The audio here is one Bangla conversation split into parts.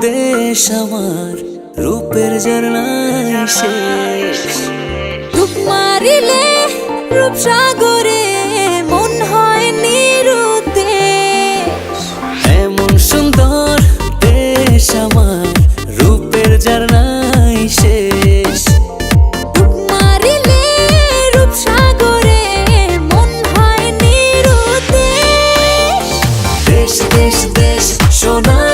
দেশ আমার, রূপের ঝর্ণায় শেষ। ডুব মারিলে রূপসাগরে মন হয় নিরুদ্দেশ। এমন সুন্দর দেশ আমার, রূপের ঝর্ণায় শেষ। দেশ দেশ দেশ, সোনার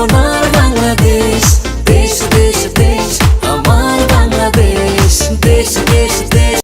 sonar mal.